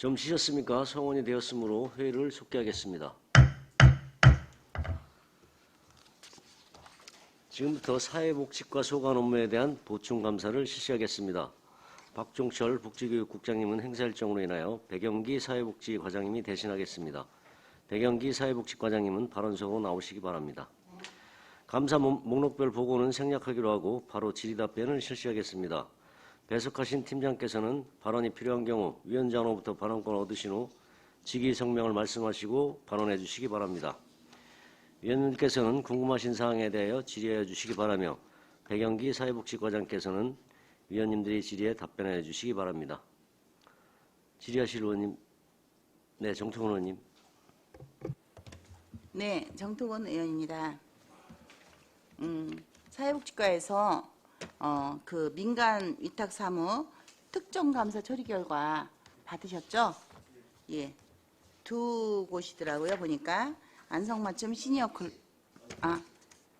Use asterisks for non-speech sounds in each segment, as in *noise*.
좀 쉬셨습니까? 성원이 되었으므로 회의를 속개하겠습니다. 지금부터 사회복지과 소관 업무에 대한 보충 감사를 실시하겠습니다. 박종철 복지교육국장님은 행사 일정으로 인하여 백영기 사회복지과장님이 대신하겠습니다. 백영기 사회복지과장님은 발언석으로 나오시기 바랍니다. 감사 목- 목록별 보고는 생략하기로 하고 바로 질의답변을 실시하겠습니다. 배석하신 팀장께서는 발언이 필요한 경우 위원장으로부터 발언권을 얻으신 후 직위 성명을 말씀하시고 발언해 주시기 바랍니다. 위원님께서는 궁금하신 사항에 대하여 질의해 주시기 바라며 백영기 사회복지과장께서는 위원님들의 질의에 답변해 주시기 바랍니다. 질의하실 의원님, 네, 정통원 의원님. 네, 정토원 의원입니다. 음, 사회복지과에서 어, 그 민간 위탁 사무 특정 감사 처리 결과 받으셨죠? 예, 두 곳이더라고요 보니까 안성맞춤 시니어 클, 아,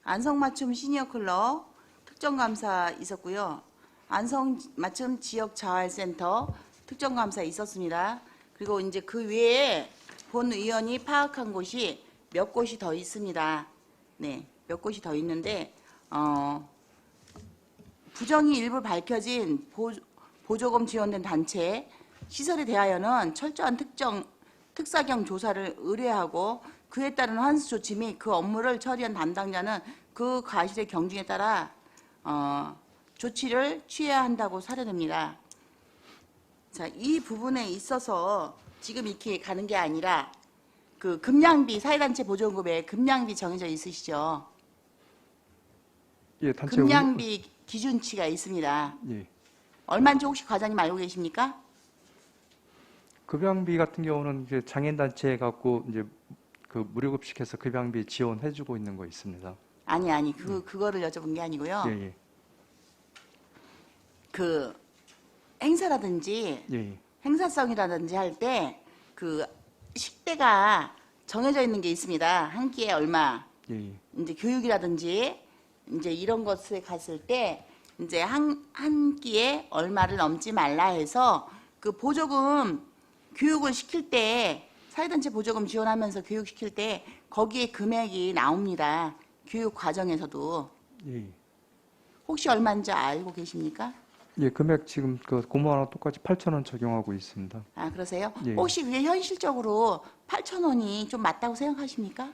안성맞춤 시니어 클럽 특정 감사 있었고요. 안성맞춤 지역 자활센터 특정 감사 있었습니다. 그리고 이제 그 외에 본 의원이 파악한 곳이 몇 곳이 더 있습니다. 네, 몇 곳이 더 있는데 어, 부정이 일부 밝혀진 보, 보조금 지원된 단체 시설에 대하여는 철저한 특정 특사경 조사를 의뢰하고 그에 따른 환수 조치 및 그 업무를 처리한 담당자는 그 과실의 경중에 따라 어, 조치를 취해야 한다고 사료됩니다. 자, 이 부분에 있어서 지금 이렇게 가는 게 아니라 그 금량비 사회단체 보조금에 금량비 정해져 있으시죠? 예, 단체 금량비 기준치가 있습니다. 의- 예. 얼마인지 혹시 과장님 알고 계십니까? 급여비 같은 경우는 이제 장애인 단체 갖고 이제 그 무료급식해서 급여비 지원해주고 있는 거 있습니다. 아니 아니 그 그거를 여쭤본 게 아니고요. 예, 예, 그 행사라든지 예, 예. 행사성이라든지 할 때 그 식대가 정해져 있는 게 있습니다. 한 끼에 얼마. 예, 예. 이제 교육이라든지 이제 이런 것에 갔을 때 이제 한, 한 끼에 얼마를 넘지 말라 해서 그 보조금 교육을 시킬 때 사회단체 보조금 지원하면서 교육시킬 때 거기에 금액이 나옵니다. 교육 과정에서도 예, 예. 혹시 얼마인지 알고 계십니까? 예, 금액 지금 그 고모하고 똑같이 8천 원 적용하고 있습니다. 아 그러세요? 예. 혹시 그게 현실적으로 8천 원이 좀 맞다고 생각하십니까?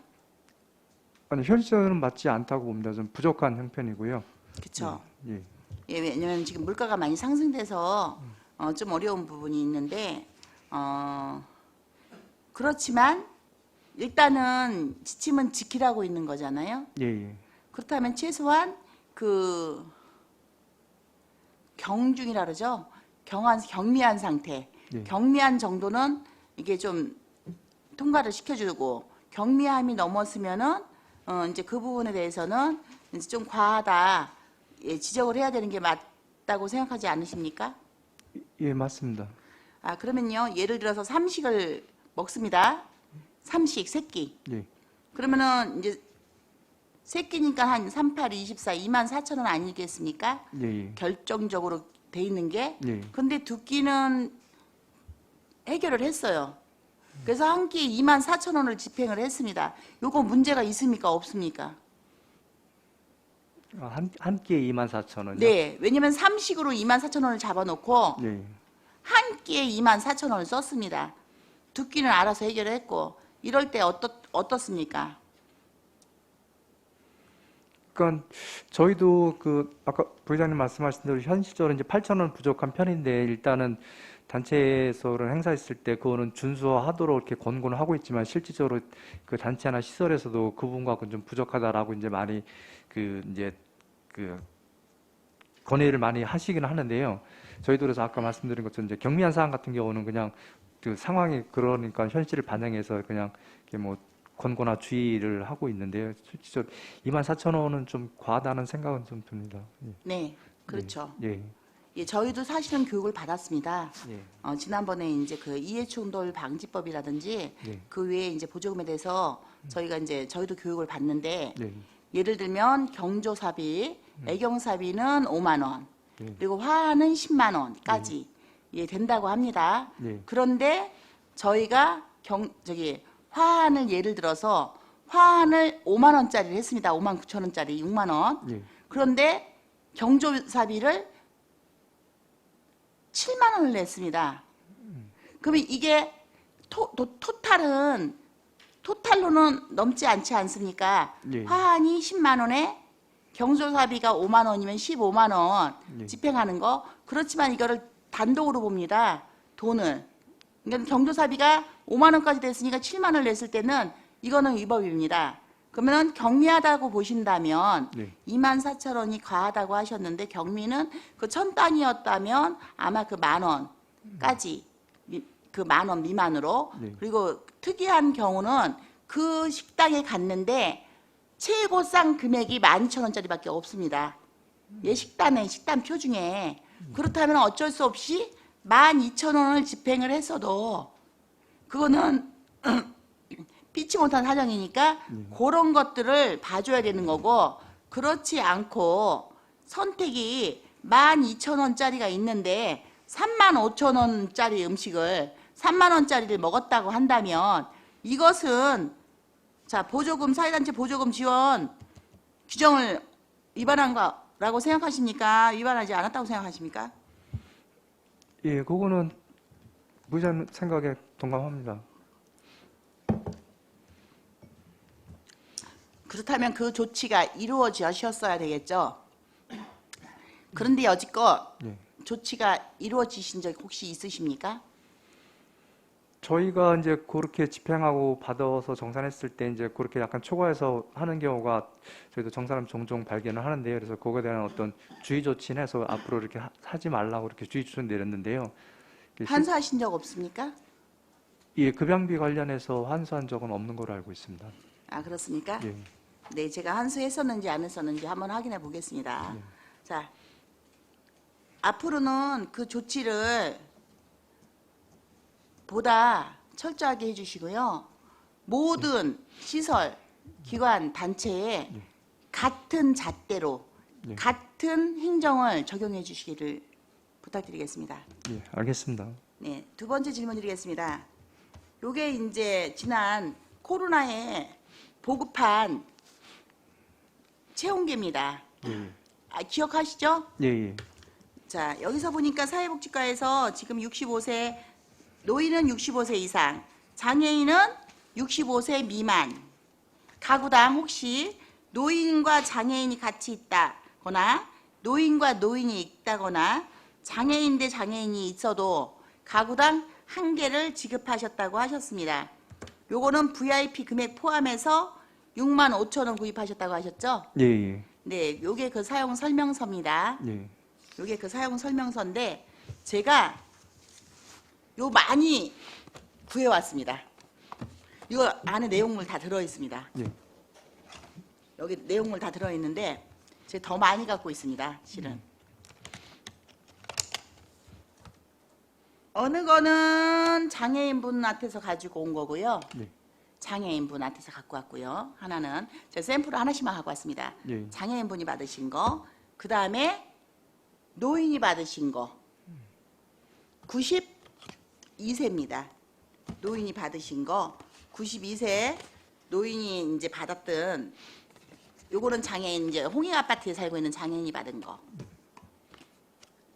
아니 현실적으로는 맞지 않다고 봅니다. 좀 부족한 형편이고요. 그렇죠. 예, 예, 왜냐면 지금 물가가 많이 상승돼서 어, 좀 어려운 부분이 있는데 어, 그렇지만 일단은 지침은 지키라고 있는 거잖아요. 예, 예. 그렇다면 최소한 그 경중이라 그러죠. 경한 경미한 상태, 예. 경미한 정도는 이게 좀 통과를 시켜주고 경미함이 넘었으면은 어, 이제 그 부분에 대해서는 이제 좀 과하다 예, 지적을 해야 되는 게 맞다고 생각하지 않으십니까? 예, 맞습니다. 아 그러면요 예를 들어서 삼식을 먹습니다. 삼식 세끼 예, 그러면은 이제 세끼니까 한 38, 24, 2만 4천 원 아니겠습니까? 예, 예. 결정적으로 돼 있는 게. 예. 근데 두 끼는 해결을 했어요. 그래서 한 끼에 2만 4천 원을 집행을 했습니다. 요거 문제가 있습니까? 없습니까? 아, 한, 한 끼에 2만 4천 원이요? 네. 왜냐면 삼식으로 2만 4천 원을 잡아놓고 예, 예. 한 끼에 2만 4천 원을 썼습니다. 두 끼는 알아서 해결을 했고 이럴 때 어떻, 어떻습니까? 그러니까 저희도 그 아까 부회장님 말씀하신 대로 현실적으로 이제 8천 원 부족한 편인데 일단은 단체에서는 행사했을 때 그거는 준수하도록 이렇게 권고는 하고 있지만 실질적으로 그 단체나 시설에서도 그 부분과는 좀 부족하다라고 이제 많이 그 이제 그 건의를 많이 하시긴 하는데요. 저희도 그래서 아까 말씀드린 것처럼 이제 경미한 사안 같은 경우는 그냥 그 상황이 그러니까 현실을 반영해서 그냥 이렇게 뭐 권고나 주의를 하고 있는데요. 실질적으로 2만 4천 원은 좀 과하다는 생각은 좀 듭니다. 예. 네. 그렇죠. 예. 예, 저희도 사실은 교육을 받았습니다. 예. 어, 지난번에 이제 그 이해충돌 방지법이라든지 예. 그 외에 이제 보조금에 대해서 저희가 이제 저희도 교육을 받는데 예. 예를 들면 경조사비, 애경사비는 5만 원, 예. 그리고 화하는 10만 원까지 예, 된다고 합니다. 네. 그런데 저희가 경 저기 화환을 예를 들어서 화환을 5만 원짜리를 했습니다. 5만 9천 원짜리 6만 원. 예. 그런데 경조사비를 7만 원을 냈습니다. 그러면 이게 토, 토, 토 탈은 토탈로는 넘지 않지 않습니까? 예. 화환이 10만 원에 경조사비가 5만 원이면 15만 원 예. 집행하는 거 그렇지만 이거를 단독으로 봅니다. 돈을. 그러니까 경조사비가 5만 원까지 됐으니까 7만 원을 냈을 때는 이거는 위법입니다. 그러면 경미하다고 보신다면 네. 2만 4천 원이 과하다고 하셨는데 경미는 그 천 단위였다면 아마 그 만 원까지 그 만 원 미만으로 네. 그리고 특이한 경우는 그 식당에 갔는데 최고상 금액이 12,000원짜리밖에 없습니다. 예 식단에 식단표 중에 그렇다면 어쩔 수 없이 12,000원을 집행을 했어도 그거는 *clears throat* 피치 못한 사정이니까 그런 것들을 봐줘야 되는 거고 그렇지 않고 선택이 12,000원짜리가 있는데 35,000원짜리 음식을 3만 원짜리를 먹었다고 한다면 이것은 자 보조금 사회단체 보조금 지원 규정을 위반한 거라고 생각하십니까? 위반하지 않았다고 생각하십니까? 예, 그거는 부의장 생각에 동감합니다. 그렇다면 그 조치가 이루어지셨어야 되겠죠. 그런데 여지껏 예. 조치가 이루어지신 적 혹시 있으십니까? 저희가 이제 그렇게 집행하고 받아서 정산했을 때 이제 그렇게 약간 초과해서 하는 경우가 저희도 정산하면 종종 발견을 하는데요. 그래서 그거에 대한 어떤 주의 조치는 해서 앞으로 이렇게 하- 하지 말라고 이렇게 주의 조치를 내렸는데요. 환수하신 적 없습니까? 예, 급양비 관련해서 환수한 적은 없는 걸로 알고 있습니다. 아 그렇습니까? 예. 네, 제가 환수했었는지 안 했었는지 한번 확인해 보겠습니다. 네. 자, 앞으로는 그 조치를 보다 철저하게 해주시고요. 모든 시설, 기관, 단체에 같은 잣대로 네. 같은 행정을 적용해 주시기를 부탁드리겠습니다. 예, 알겠습니다. 네, 두 번째 질문 드리겠습니다. 요게 이제 지난 코로나에 보급한 체온계입니다. 예, 아, 기억하시죠? 예, 예. 자, 여기서 보니까 사회복지과에서 지금 65세, 노인은 65세 이상, 장애인은 65세 미만, 가구당 혹시 노인과 장애인이 같이 있다거나, 노인과 노인이 있다거나, 장애인 대 장애인이 있어도 가구당 한 개를 지급하셨다고 하셨습니다. 요거는 VIP 금액 포함해서 6만 5천 원 구입하셨다고 하셨죠? 예, 예. 네, 요게 그 사용 설명서입니다. 예. 요게 그 사용 설명서인데 제가 요 많이 구해왔습니다. 이거 안에 내용물 다 들어있습니다. 예. 여기 내용물 다 들어있는데 제가 더 많이 갖고 있습니다. 실은. 어느 거는 장애인분한테서 가지고 온 거고요. 네. 장애인분한테서 갖고 왔고요. 하나는 제가 샘플을 하나씩만 갖고 왔습니다. 예. 장애인분이 받으신 거, 그 다음에 노인이 받으신 거, 92세입니다. 노인이 받으신 거, 92세 노인이 이제 받았던, 요거는 장애인, 이제 홍익 아파트에 살고 있는 장애인이 받은 거.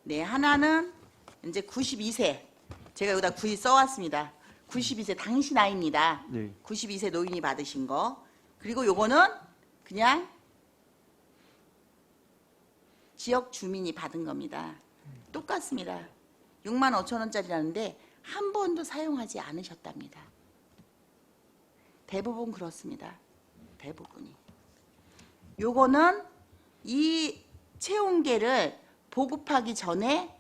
네, 하나는 이제 92세. 제가 여기다 구이 써왔습니다. 92세 당신 아이입니다. 예. 92세 노인이 받으신 거. 그리고 요거는 그냥 지역 주민이 받은 겁니다. 똑같습니다. 6만 5천 원짜리라는데 한 번도 사용하지 않으셨답니다. 대부분 그렇습니다. 대부분이. 요거는 이 체온계를 보급하기 전에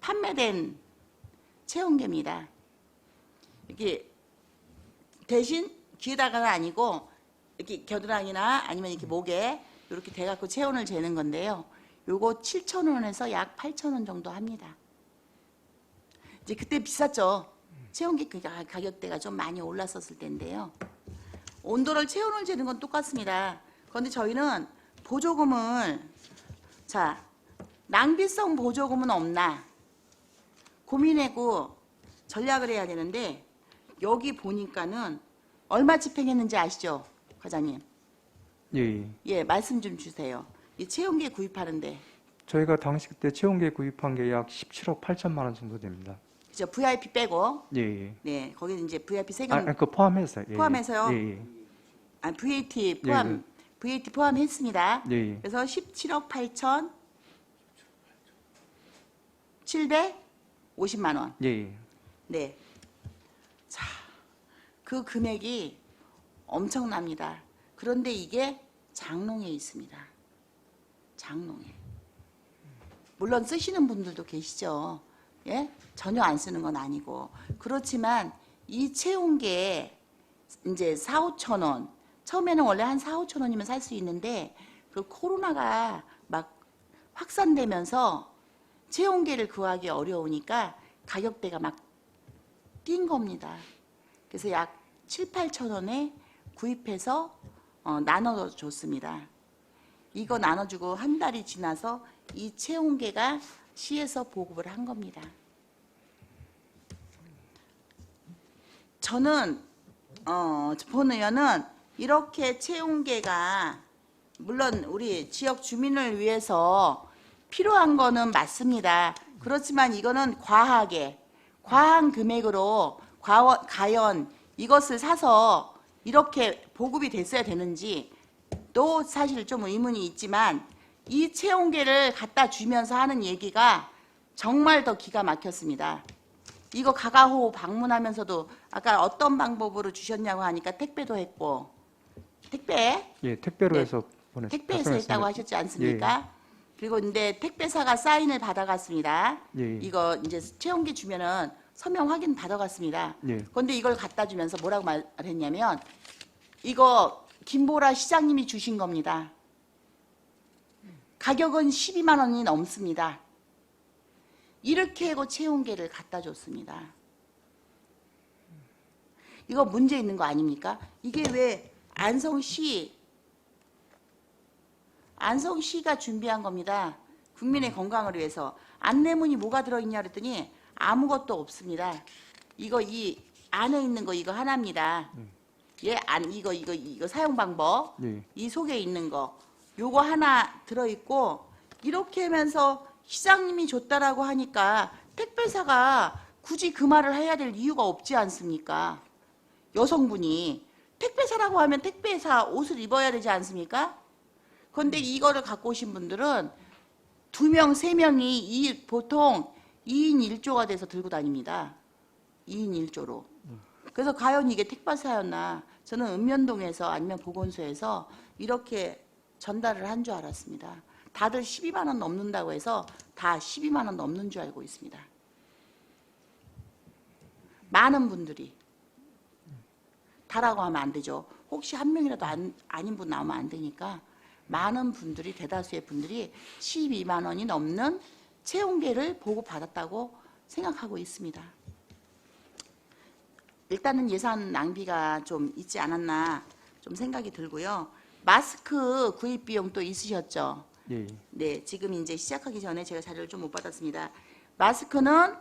판매된 체온계입니다. 이렇게 대신 귀에다가는 아니고 이렇게 겨드랑이나 아니면 이렇게 목에 이렇게 대갖고 체온을 재는 건데요. 요거 7,000원에서 약 8,000원 정도 합니다. 이제 그때 비쌌죠. 체온기 그 가- 가격대가 좀 많이 올랐었을 때인데요. 온도를 체온을 재는 건 똑같습니다. 그런데 저희는 보조금을 자 낭비성 보조금은 없나? 고민하고 전략을 해야 되는데 여기 보니까는 얼마 집행했는지 아시죠, 과장님? 예, 예. 예, 말씀 좀 주세요. 이 채용기 구입하는데 저희가 당시 그때 채용계 구입한 게 약 17억 8천만 원 정도 됩니다. 그죠? VIP 빼고 예, 예. 네 거기는 이제 VIP 아, 세금 아니, 그 포함해서. 예, 예. 포함해서요? 예, 예. 아, VAT 포함 VAT 포함했습니다. 예, 예. 그래서 17억 8천 750만 원. 예, 예. 네. 자, 그 금액이 엄청납니다. 그런데 이게 장롱에 있습니다. 장롱에. 물론 쓰시는 분들도 계시죠. 예? 전혀 안 쓰는 건 아니고. 그렇지만 이 채용계 이제 4, 5천 원. 처음에는 원래 한 4, 5천 원이면 살 수 있는데 그 코로나가 막 확산되면서 채용계를 구하기 어려우니까 가격대가 막 뛴 겁니다. 그래서 약 7, 8천 원에 구입해서 어, 나눠 줬습니다. 이거 나눠주고 한 달이 지나서 이 채용계가 시에서 보급을 한 겁니다. 저는 어, 본 의원은 이렇게 채용계가 물론 우리 지역 주민을 위해서 필요한 거는 맞습니다. 그렇지만 이거는 과하게 과한 금액으로 과원, 과연 이것을 사서 이렇게 보급이 됐어야 되는지 또 사실 좀 의문이 있지만 이 채용계를 갖다 주면서 하는 얘기가 정말 더 기가 막혔습니다. 이거 가가호 방문하면서도 아까 어떤 방법으로 주셨냐고 하니까 택배도 했고 택배 예, 택배로 네. 해서 보냈 택배에서. 했다고 하셨지 않습니까? 그리고 근데 택배사가 사인을 받아갔습니다. 예, 예. 이거 이제 채용기 주면은 서명 확인 받아갔습니다. 예. 그런데 이걸 갖다 주면서 뭐라고 말했냐면 이거 김보라 시장님이 주신 겁니다. 가격은 12만 원이 넘습니다. 이렇게 하고 채용계를 갖다 줬습니다. 이거 문제 있는 거 아닙니까? 이게 왜 안성시 안성시가 준비한 겁니다. 국민의 건강을 위해서 안내문이 뭐가 들어있냐 그랬더니 아무것도 없습니다. 이거 이 안에 있는 거 이거 하나입니다. 예, 안 이거 이거 이거 사용 방법 예. 이 속에 있는 거 요거 하나 들어 있고 이렇게 하면서 시장님이 줬다라고 하니까 택배사가 굳이 그 말을 해야 될 이유가 없지 않습니까? 여성분이 택배사라고 하면 택배사 옷을 입어야 되지 않습니까? 그런데 이거를 갖고 오신 분들은 두 명, 세 명이 이 보통 2인 1조가 돼서 들고 다닙니다. 2인 1조로. 그래서 과연 이게 택배사였나? 저는 읍면동에서 아니면 보건소에서 이렇게 전달을 한 줄 알았습니다. 다들 12만 원 넘는다고 해서 다 12만 원 넘는 줄 알고 있습니다. 많은 분들이 다라고 하면 안 되죠. 혹시 한 명이라도 안, 아닌 분 나오면 안 되니까 많은 분들이 대다수의 분들이 12만 원이 넘는 채용계를 보고받았다고 생각하고 있습니다. 일단은 예산 낭비가 좀 있지 않았나 좀 생각이 들고요. 마스크 구입 비용 또 있으셨죠? 예. 네, 지금 이제 시작하기 전에 제가 자료를 좀 못 받았습니다. 마스크는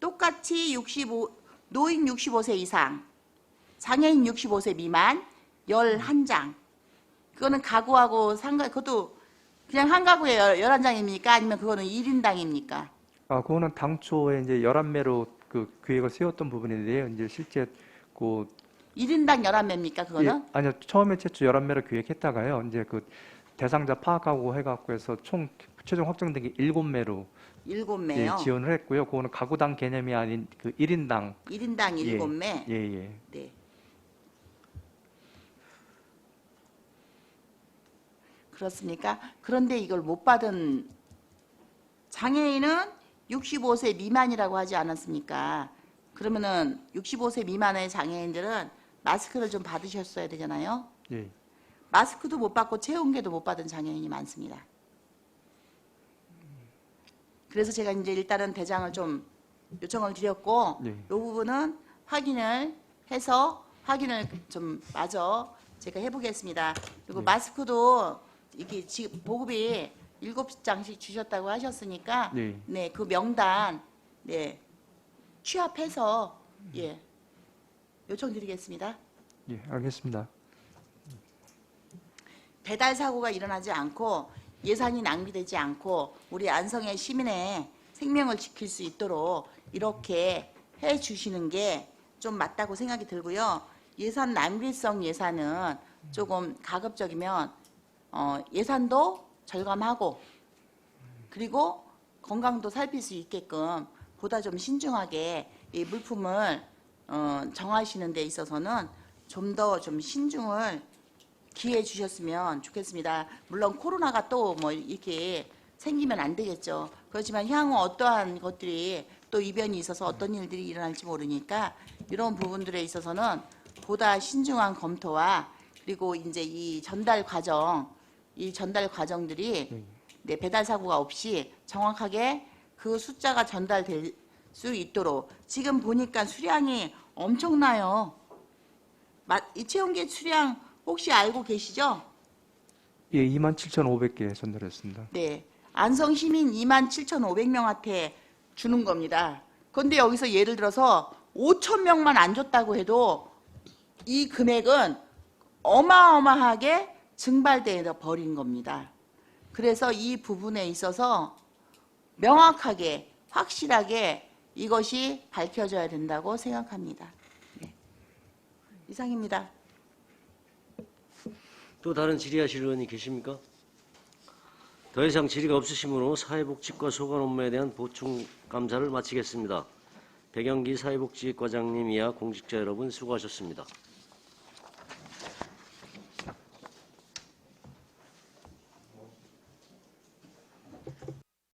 똑같이 65 노인 65세 이상, 장애인 65세 미만 11장. 그거는 가구하고 상가 그것도 그냥 한 가구에 11장입니까? 아니면 그거는 1인당입니까? 아, 그거는 당초에 이제 11매로 그 계획을 세웠던 부분인데요. 이제 실제 그 1인당 11매입니까? 그거는? 예, 아니요. 처음에 최초 11매로 계획했다가요. 이제 그 대상자 파악하고 해 갖고 해서 총 최종 확정된 게 7매로 예, 7매요. 지원을 했고요. 그거는 가구당 개념이 아닌 그 1인당 1인당 예. 7매. 예, 예. 네. 그렇습니까? 그런데 이걸 못 받은 장애인은 65세 미만이라고 하지 않았습니까? 그러면은 65세 미만의 장애인들은 마스크를 좀 받으셨어야 되잖아요. 예. 마스크도 못 받고 체온계도 못 받은 장애인이 많습니다. 그래서 제가 이제 일단은 대장을 좀 요청을 드렸고 네. 이 부분은 확인을 해서 확인을 좀 마저 제가 해보겠습니다. 그리고 네. 마스크도 이게 지금 보급이 일곱 장씩 주셨다고 하셨으니까 네. 네 그 명단 네 취합해서 예 요청드리겠습니다. 예, 알겠습니다. 배달 사고가 일어나지 않고 예산이 낭비되지 않고 우리 안성의 시민의 생명을 지킬 수 있도록 이렇게 해 주시는 게 좀 맞다고 생각이 들고요. 예산 낭비성 예산은 조금 가급적이면 어, 예산도 절감하고 그리고 건강도 살필 수 있게끔 보다 좀 신중하게 이 물품을 어, 정하시는 데 있어서는 좀 더좀 신중을 기회 주셨으면 좋겠습니다. 물론 코로나가 또 뭐 이렇게 생기면 안 되겠죠. 그렇지만 향후 어떠한 것들이 또 이변이 있어서 어떤 일들이 일어날지 모르니까 이런 부분들에 있어서는 보다 신중한 검토와 그리고 이제 이 전달 과정, 이 전달 과정들이 네, 배달 사고가 없이 정확하게 그 숫자가 전달될 수 있도록 지금 보니까 수량이 엄청나요. 마- 이 체온계 수량 혹시 알고 계시죠? 예, 27,500개 전달했습니다. 네. 안성 시민 2만 7,500명한테 주는 겁니다. 그런데 여기서 예를 들어서 5천 명만 안 줬다고 해도 이 금액은 어마어마하게 증발되어 버린 겁니다. 그래서 이 부분에 있어서 명확하게 확실하게 이것이 밝혀져야 된다고 생각합니다. 네. 이상입니다. 또 다른 질의하실 의원이 계십니까? 더 이상 질의가 없으시므로 사회복지과 소관 업무에 대한 보충 감사를 마치겠습니다. 백영기 사회복지과장님 이하 공직자 여러분 수고하셨습니다.